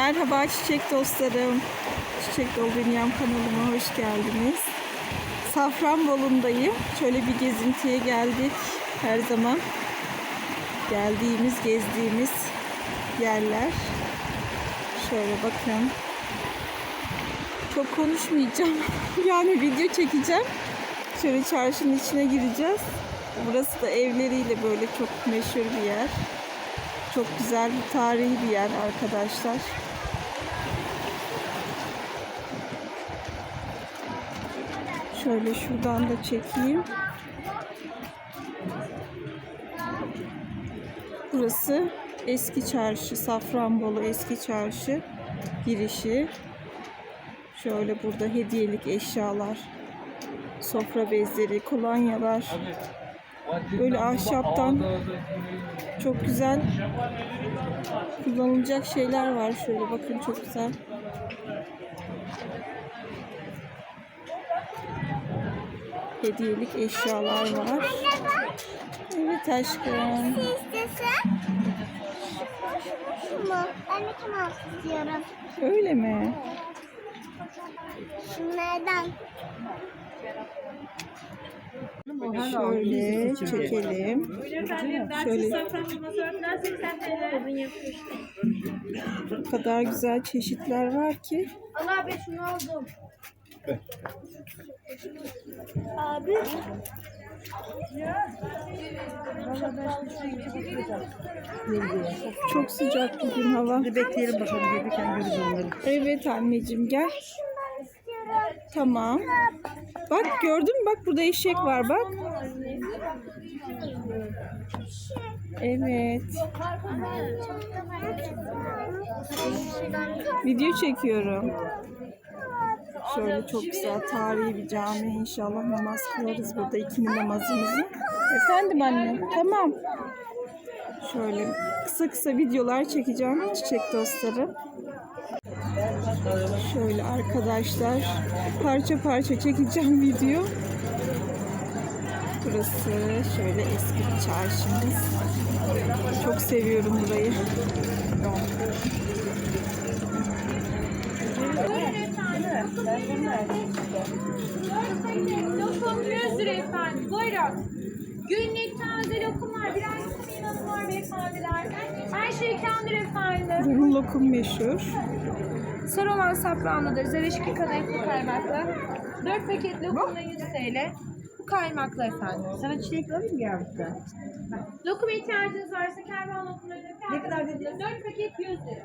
Merhaba çiçek dostlarım. Çiçek Dolu Dünyam kanalıma hoş geldiniz. Safranbolu'ndayım. Şöyle bir gezintiye geldik. Her zaman geldiğimiz, gezdiğimiz yerler. Şöyle bakın. Çok konuşmayacağım. Yani video çekeceğim. Şöyle çarşının içine gireceğiz. Burası da evleriyle böyle çok meşhur bir yer. Çok güzel bir tarihi bir yer arkadaşlar. Şöyle şuradan da çekeyim. Burası eski çarşı, Safranbolu eski çarşı girişi. Şöyle burada hediyelik eşyalar, sofra bezleri, kolonyalar. Böyle ahşaptan çok güzel kullanılacak şeyler var. Şöyle bakın çok güzel. Hediyelik eşyalar var. Evet aşkım. Ben de kim almak istiyorum? Öyle mi? Şunlardan. Şöyle çekelim. Şöyle o kadar güzel çeşitler var ki. Allah abi şunu aldım. Abi. Çok sıcak bugün hava. Bekleyelim bakalım gelirken görürüz onları. Evet anneciğim gel. Tamam. Bak gördün mü? Bak burada eşek var bak. Evet. Video çekiyorum. Şöyle çok güzel tarihi bir cami. İnşallah namaz kılarız burada ikindi namazımızı. Efendim anne. Tamam. Şöyle kısa kısa videolar çekeceğim çiçek dostlarım. Şöyle arkadaşlar parça parça çekeceğim video. Burası şöyle eski bir çarşımız. Çok seviyorum burayı. Lokum 100 lira efendim. Buyurun. Günlük taze lokumlar. Birer lokum inanı var beyefendiler. Her şey kendir efendim. Buranın lokum meşhur. Sarı olan safranlıdır. Zereşki kadayıflı kaymaklı. 4 paket lokumla 100 TL. Bu kaymaklı efendim. Sana çilek alayım mı yavrum? Lokum ihtiyacınız varsa kervan lokumları Ne kadar dedin? 4 paket 100 lira.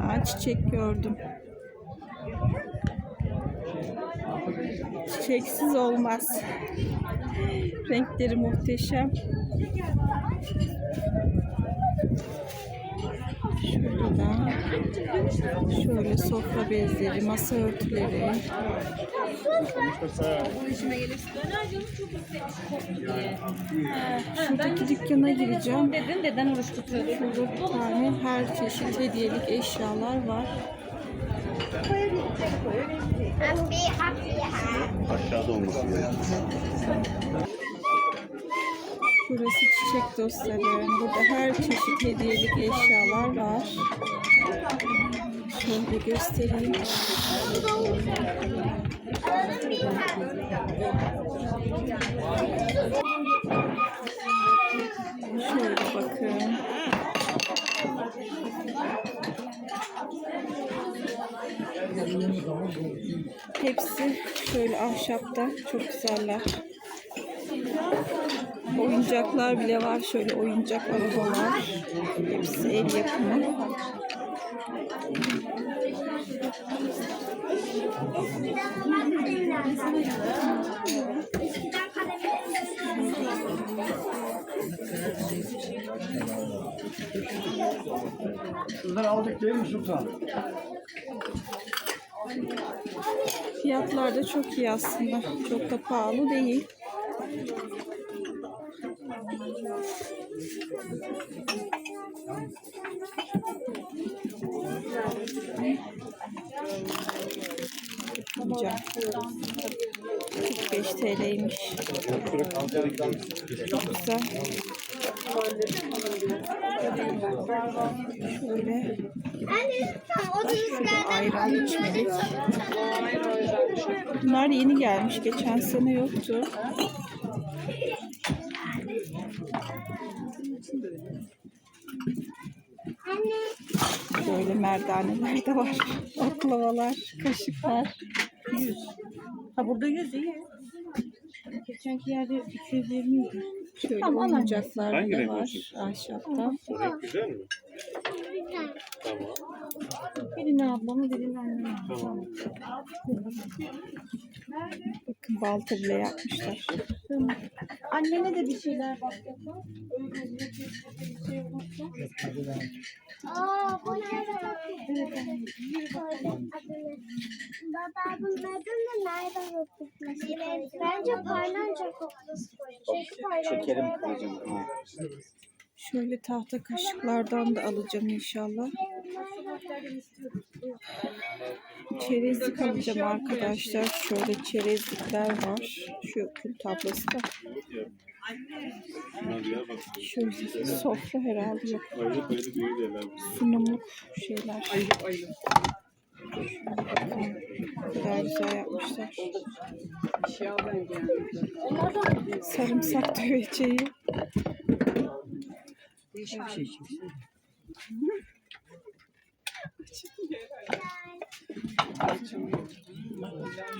Aa, çiçek gördüm. Çiçeksiz olmaz. Renkleri muhteşem. Şurada şöyle sofra bezleri, masa örtüleri. Şuradaki dükkana gireceğim. Dedin deden oruç tutuyor. Şurada bir tane her çeşit hediyelik eşyalar var. Aşağıda olması gerekiyor. Burası çiçek dostlarım. Burada her çeşit hediyelik eşyalar var. Şöyle göstereyim. Şöyle bakın. Hepsi şöyle ahşapta. Çok güzeller. Oyuncaklar bile var. Şöyle oyuncak arabalar. Hepsi el yapımı. Bunlar aldık değil mi Sultan? Fiyatlar da çok iyi aslında. Çok da pahalı değil. Güzel. 45 TL'ymiş. Güzel. Şöyle ayran içmedik. Bunlar yeni gelmiş. Geçen sene yoktu. Böyle merdaneler de var. Oklavalar, kaşıklar. 100. Ha burada 100 iyi. Geçenki yerde 220 idi. Şöyle Tamam, oyuncaklar da var olsun? ahşapta. O renk güzel mi? Bir tane. Tamam. Birini ablamı birini annemi. Tamam. Bakın balta bile yapmışlar. Annene de bir şeyler bak. Aa bu nerede? Baba da nereden okutması? Bence paylanca kokması Çünkü paylanca Şöyle tahta kaşıklardan da alacağım inşallah. Çerezlik alacağım arkadaşlar. Şöyle çerezlikler var. Şu kül tablası da. Şöyle sofra herhalde yok. Sunumluk şeyler. Kadar güzel yapmışlar. Sarımsak döveceği. Değişik bir şey için.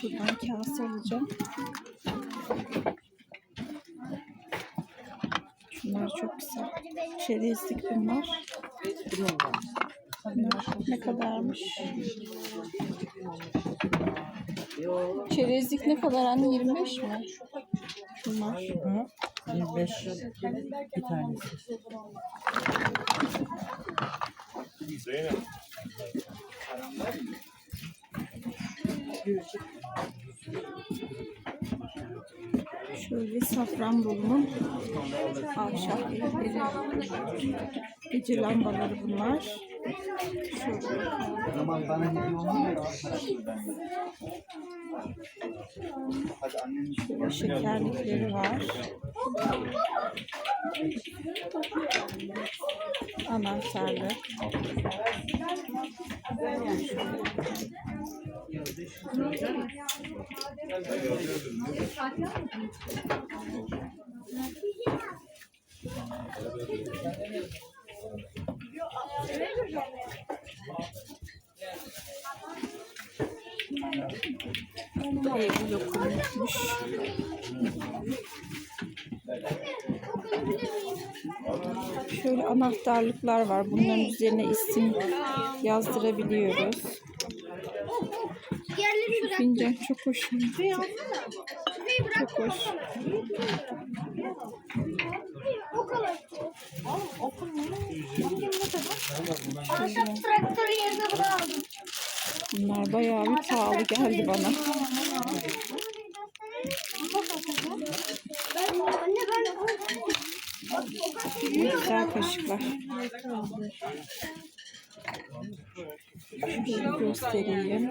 Şuradan kase alacağım. Şunlar çok güzel. Çerezlik bunlar. Bunlar ne kadarmış? Çerezlik ne kadar anne? 25 mi? Şunlar. 25 bir tanesi. Zeynep. Şöyle Safranbolu'nun ahşap evleri. Gece lambaları bunlar. Şöyle Şöyle şekerlikleri var. Anahtarlık. Ev lokummuş. Şöyle anahtarlıklar var. Bunların üzerine isim yazdırabiliyoruz. Fincan çok hoşuma gitti. Çok hoş. Traktörün yerine bunu aldım. Bunlar bayağı bir pahalı geldi bana. Güzel kaşıklar. Göstereyim.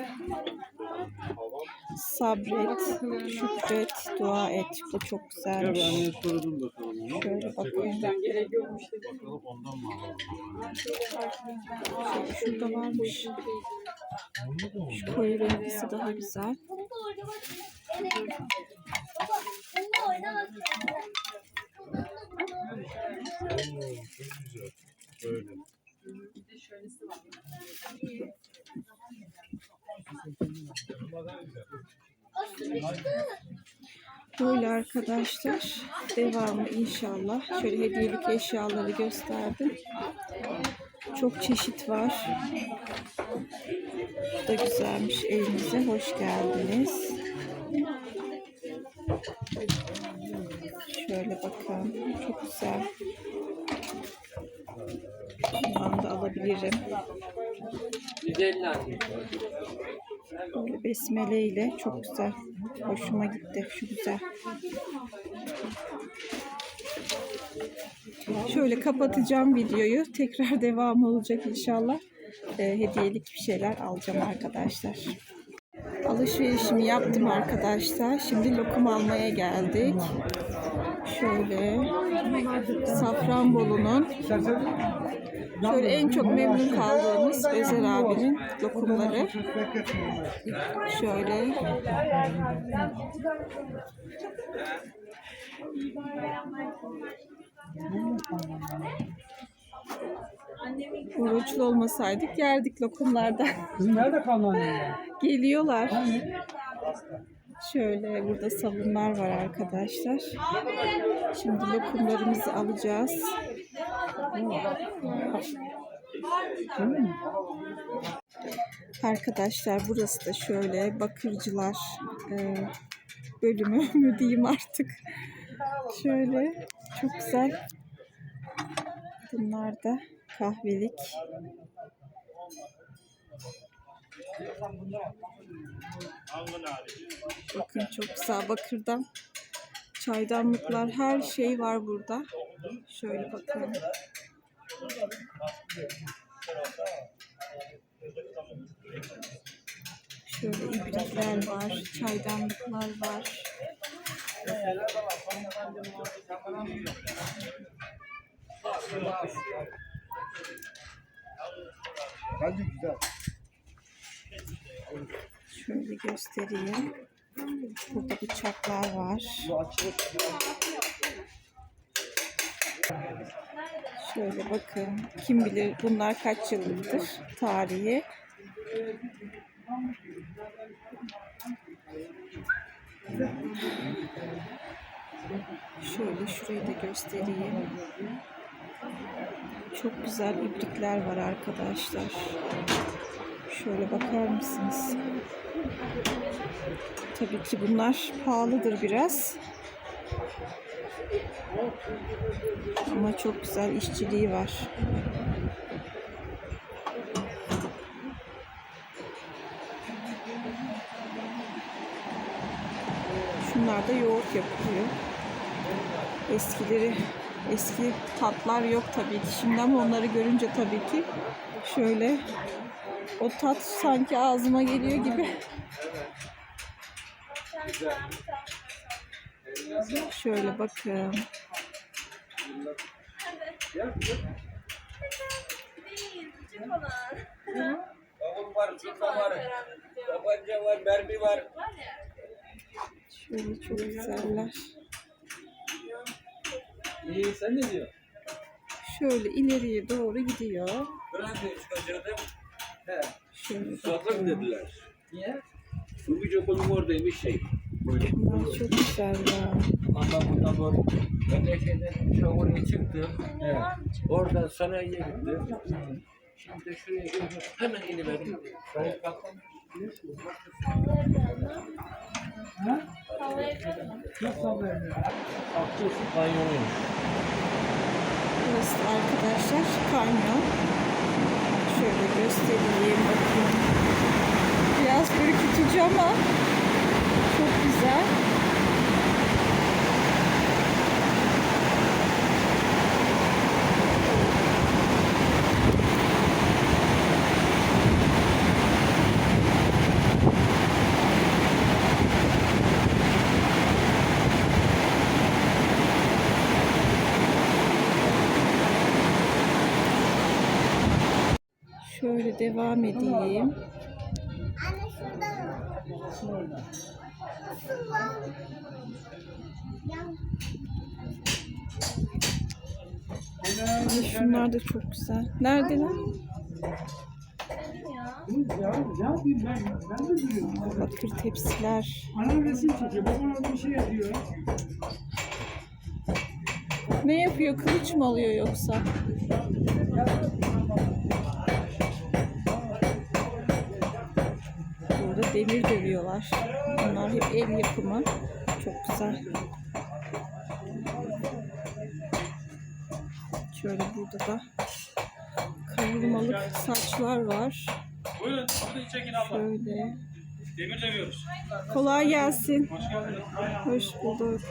Sabret, şükret, dua et. Bu çok güzelmiş. onu. Şöyle bakayım. Bakalım ondan mı? Şurada varmış. Şu koyu renklisi daha güzel. bunu da oynamak istiyorum. Baba bunu da oynamak istiyorum. Böyle. Böyle arkadaşlar. Devamı inşallah. Şöyle hediyelik eşyaları gösterdim. Çok çeşit var. Bu da güzelmiş. Evinize hoş geldiniz. Şöyle bakın. Çok güzel. Bundan da alabilirim. 150 anne. Böyle besmele ile çok güzel. Hoşuma gitti. Şu güzel. Şöyle kapatacağım videoyu. Tekrar devam olacak inşallah. Ee, hediyelik bir şeyler alacağım arkadaşlar. Alışverişimi yaptım arkadaşlar. Şimdi lokum almaya geldik. Şöyle Safranbolu'nun şöyle en çok memnun kaldığımız Özer abinin lokumları. Şöyle oruçlu olmasaydık yerdik lokumlardan. Kızım nerede kaldın anne? Geliyorlar. Şöyle burada sabunlar var arkadaşlar. Şimdi lokumlarımızı alacağız. Arkadaşlar burası da şöyle bakırcılar e, bölümü mü diyeyim artık. Şöyle çok güzel. Bunlar da kahvelik. Bakın çok güzel bakırdan. Çaydanlıklar her şey var burada. Şöyle bakın. Şöyle ibrikler var, çaydanlıklar var. Bence güzel. Şöyle göstereyim. Burada bıçaklar var. Şöyle bakın. Kim bilir bunlar kaç yıllıktır tarihi. Şöyle şurayı da göstereyim. Çok güzel ibrikler var arkadaşlar. Şöyle bakar mısınız? Tabii ki bunlar pahalıdır biraz. Ama çok güzel işçiliği var. Şunlar da yoğurt yapılıyor. Eskileri, eski tatlar yok tabii ki şimdi ama onları görünce tabii ki şöyle o tat sanki ağzıma geliyor gibi. Şöyle bakın. Babam var, çuka var. Tabanca var, mermi var. Şöyle çok güzeller. İyi, sen ne diyorsun? Şöyle ileriye doğru gidiyor. Ben de Sakın bakın. dediler. Niye? Bu bir okulun oradaymış şey. Bunlar çok güzeller. Ama bundan doğru. Ben de şeyden şu oraya çıktım. Evet. Oradan sanayiye gittim. Şimdi de şuraya geldim. Hemen iniverdim. Şuraya baktım. Akçası kanyonuymuş. Burası da arkadaşlar kanyon. Şöyle göstereyim bakın. Biraz ürkütücü ama çok güzel. Şöyle devam edeyim. Anne şurada. Nasıl. Ay şunlar da çok güzel. Neredeler? Ya ne yapayım ben? Ben de biliyorum. Bakır tepsiler. Anam resim çekiyor. Babam bir şey yapıyor. Ne yapıyor? Kılıç mı alıyor yoksa? Demir dövüyorlar. Bunlar hep el yapımı. Çok güzel. Şöyle burada da kavurmalık saçlar var. Buyurun, burada çekin abla. Şöyle. Demir dövüyoruz. Kolay gelsin. Hoş geldiniz. Hoş bulduk.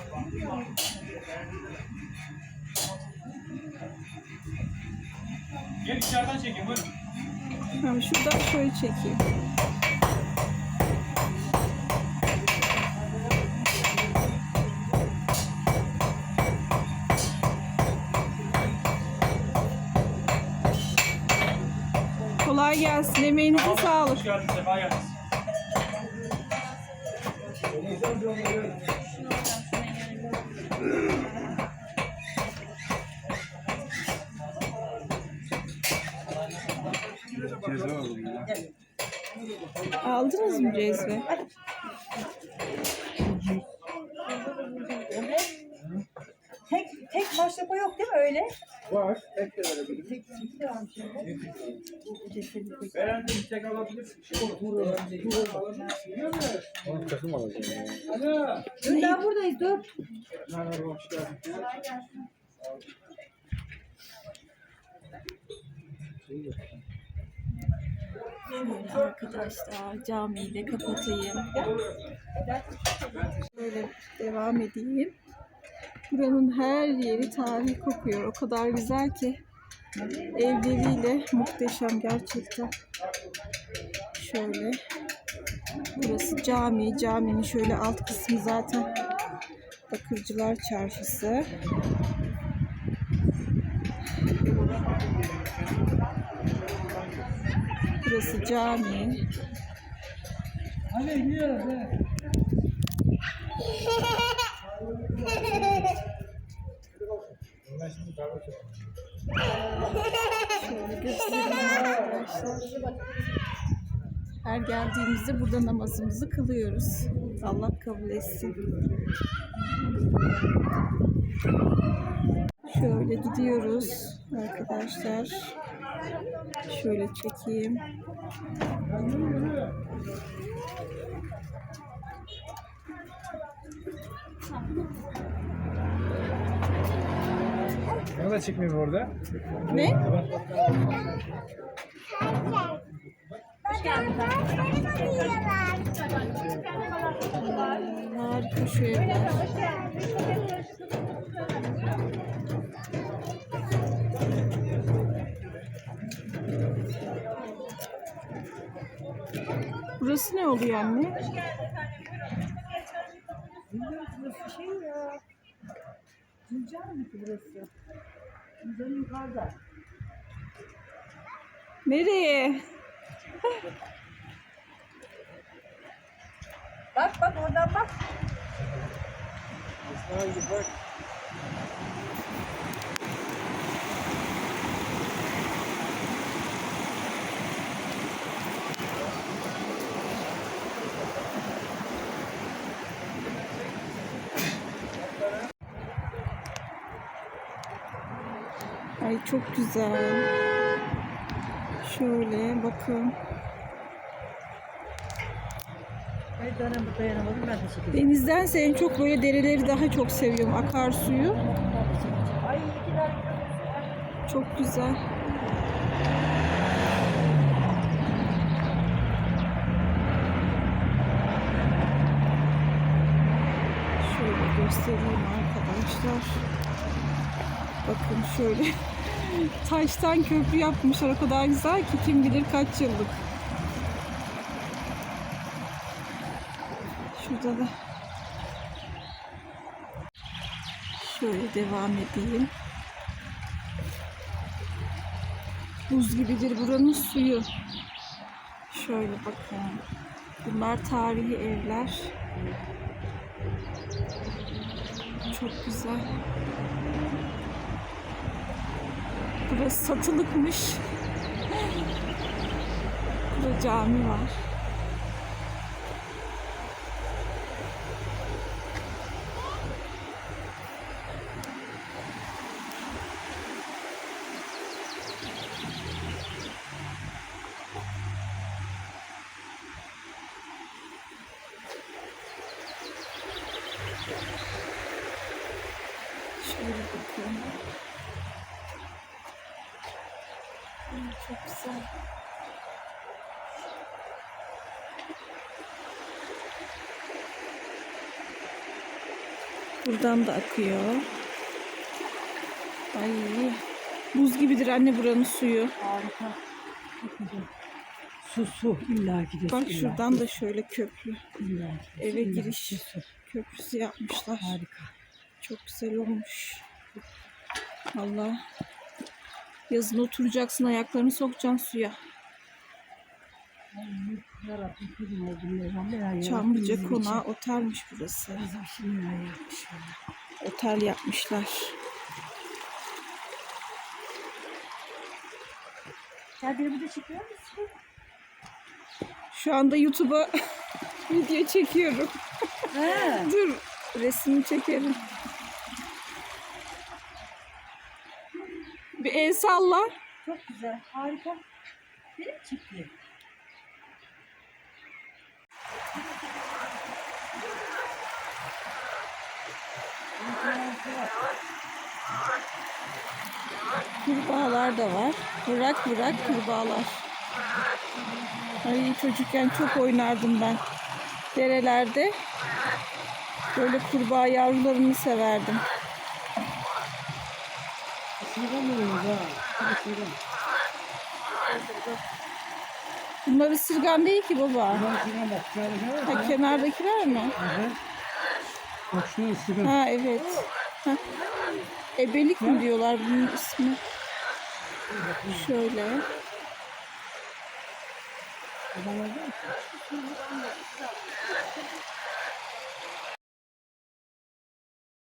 Gel içeriden çekin, buyurun. Tamam şuradan şöyle çekeyim. Kolay gelsin. Emeğinize sağlık. Hoş geldiniz, sefa geldiniz. Ceza aldım ya. Aldınız mı cezve? Tek tek başlapa yok değil mi öyle? Var, tek de verebilirim. Tek alabilirsin. Şey Oğlum takım alacağım. Alo. Daha buradayız. Şöyle arkadaşlar camiyi de kapatayım. Böyle devam edeyim. Buranın her yeri tarih kokuyor. O kadar güzel ki. Evleriyle muhteşem gerçekten. Şöyle. Burası cami. Caminin şöyle alt kısmı zaten Bakırcılar Çarşısı. Burası cami. Şöyle göstereyim arkadaşlar. Her geldiğimizde burada namazımızı kılıyoruz. Allah kabul etsin. Şöyle gidiyoruz arkadaşlar. Şöyle çekeyim. Bana da çekmiyor orada. Ne? Harika şu evler. Burası ne oluyor anne? Burası şey ya. Gülcan mı ki burası? Gülcan yukarıda. Nereye? Bak bak oradan bak. Ay çok güzel. Şöyle bakın. Denizdense en çok böyle dereleri daha çok seviyorum. Akarsuyu. Çok güzel. Şöyle göstereyim arkadaşlar. Bakın şöyle taştan köprü yapmışlar. O kadar güzel ki kim bilir kaç yıllık. Şurada da şöyle devam edeyim. Buz gibidir buranın suyu. Şöyle bakın. Bunlar tarihi evler. Çok güzel. Burası satılıkmış. Burada cami var. Şöyle bakalım. Güzel. Buradan da akıyor. Ay buz gibidir anne buranın suyu. Harika. Su su illa de Bak illa şuradan da şöyle köprü. illa Eve illa giriş su. köprüsü yapmışlar. Harika. Çok güzel olmuş. Valla. Yazın oturacaksın ayaklarını sokacaksın suya. Çamlıca Konağı otelmiş burası. Otel yapmışlar. Şu anda YouTube'a video çekiyorum. Dur resmini çekerim. Bir el salla. Çok güzel. Harika. Benim çiftliğim. Kurbağalar da var. Bırak bırak kurbağalar. Ay çocukken çok oynardım ben. Derelerde. Böyle kurbağa yavrularını severdim. Bunlar ısırgan değil ki baba. Ha, kenardakiler mi? Bak şuna ısırın. Ha evet. Ha. Ebelik mi diyorlar bunun ismi? Şöyle.